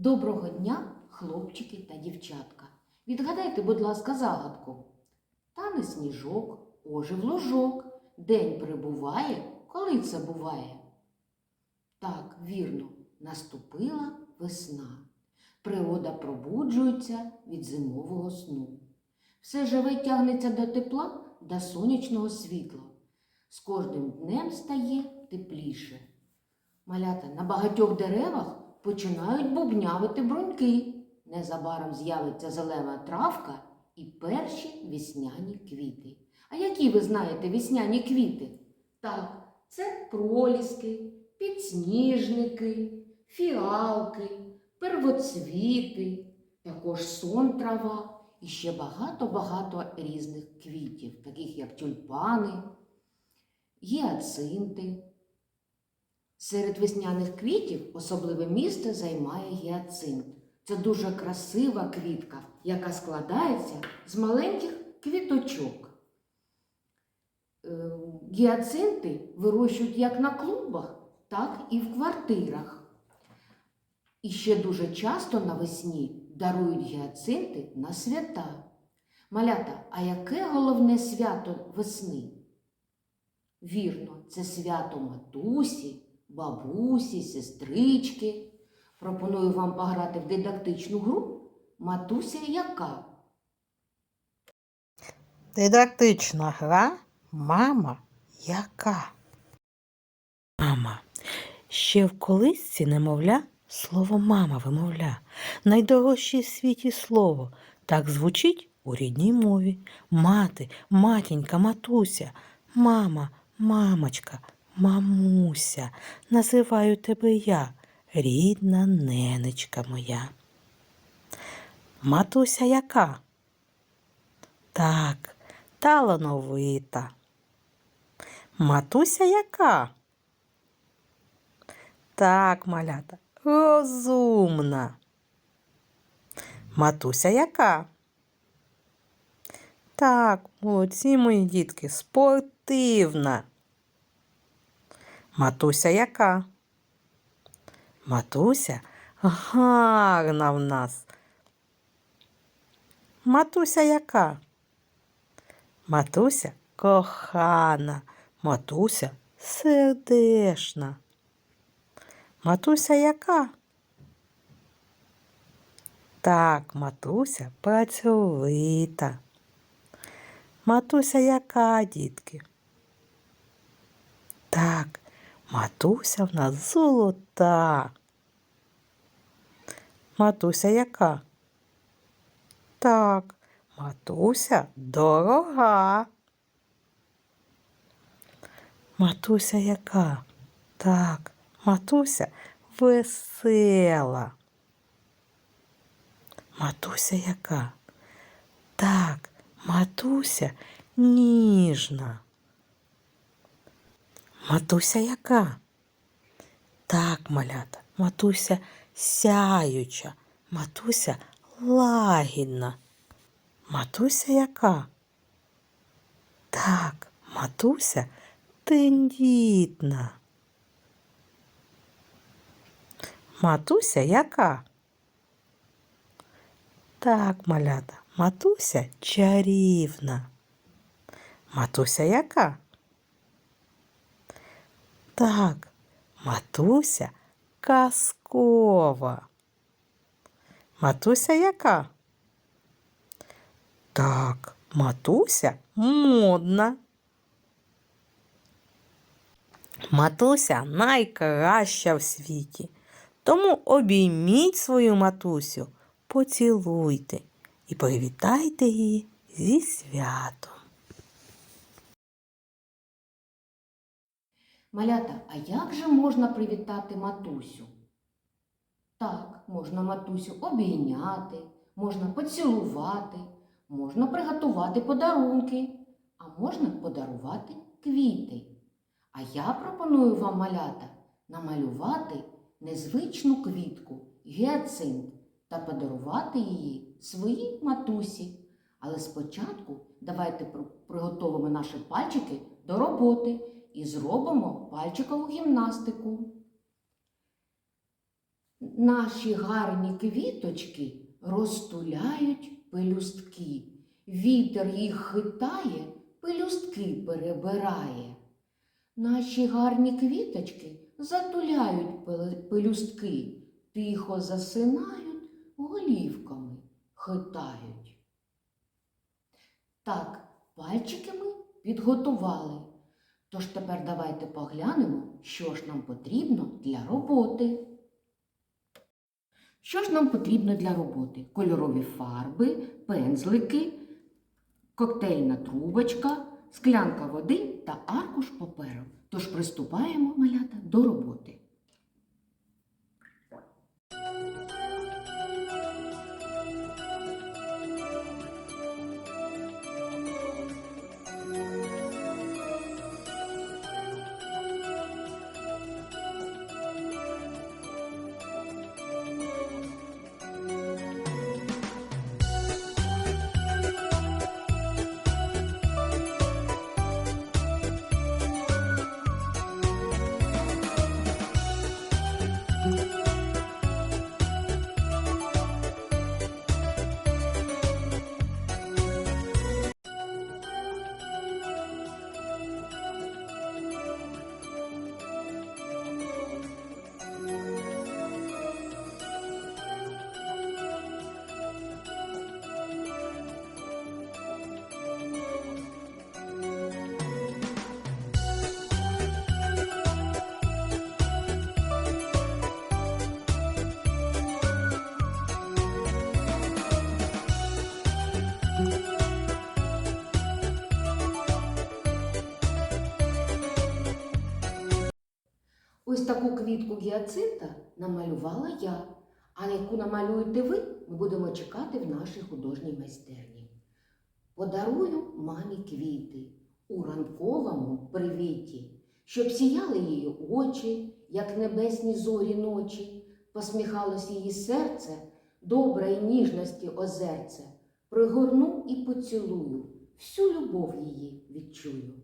Доброго дня, хлопчики та дівчатка. Відгадайте, будь ласка, загадку. Тане сніжок, ожив ложок, день прибуває, коли це буває? Так, вірно, наступила весна. Природа пробуджується від зимового сну. Все живе тягнеться до тепла, до сонячного світла. З кожним днем стає тепліше. Малята на багатьох деревах починають бубнявити бруньки. Незабаром з'явиться зелена травка і перші весняні квіти. А які ви знаєте весняні квіти? Так, це проліски, підсніжники, фіалки, первоцвіти, також сон трава і ще багато-багато різних квітів, таких як тюльпани, гіацинти. Серед весняних квітів особливе місце займає гіацинт. Це дуже красива квітка, яка складається з маленьких квіточок. Е, Гіацинти вирощують як на клумбах, так і в квартирах. І ще дуже часто навесні дарують гіацинти на свята. Малята, а яке головне свято весни? Вірно, це свято матусі, бабусі, сестрички. Пропоную вам пограти в дидактичну гру Матуся яка? Дидактична гра Мама яка? Мама. Ще в колисці немовля слово мама вимовля. Найдорожче в світі слово. Так звучить у рідній мові. Мати, матінька, матуся, мама, мамочка, мамуся. Називаю тебе я, рідна ненечка моя. Матуся яка? Так, талановита. Матуся яка? Так, малята, розумна. Матуся яка? Так, молодці мої дітки, спортивна. Матуся яка? Матуся гарна в нас. Матуся яка? Матуся кохана, матуся сердешна. Матуся яка? Так, матуся працьовита. Матуся яка, дітки? Так, матуся в нас золота. Матуся яка? Так, матуся дорога. Матуся яка? Так, матуся весела. Матуся яка? Так, матуся ніжна. Матуся яка? Так, малята, матуся сяюча, матуся лагідна. Матуся яка? Так, матуся тендітна. Матуся яка? Так, малята, матуся чарівна. Матуся яка? Так, матуся казкова. Матуся яка? Так, матуся модна. Матуся найкраща в світі. Тому обійміть свою матусю, поцілуйте і привітайте її зі святом. Малята, а як же можна привітати матусю? Так, можна матусю обійняти, можна поцілувати, можна приготувати подарунки, а можна подарувати квіти. А я пропоную вам, малята, намалювати незвичну квітку, гіацинт, та подарувати її своїй матусі. Але спочатку давайте приготовимо наші пальчики до роботи і зробимо пальчикову гімнастику. Наші гарні квіточки розтуляють пелюстки. Вітер їх хитає, пелюстки перебирає. Наші гарні квіточки затуляють пелюстки, тихо засинають, голівками хитають. Так, пальчики ми підготували. Тож тепер давайте поглянемо, що ж нам потрібно для роботи. Що ж нам потрібно для роботи? Кольорові фарби, пензлики, коктейльна трубочка, склянка води та аркуш паперу. Тож приступаємо, малята, до роботи. Ось таку квітку гіацинта намалювала я. А яку намалюєте ви, ми будемо чекати в нашій художній майстерні. Подарую мамі квіти у ранковому привіті, щоб сіяли її очі, як небесні зорі ночі, посміхалось її серце, добра і ніжності озерце. Пригорну і поцілую, всю любов її відчую.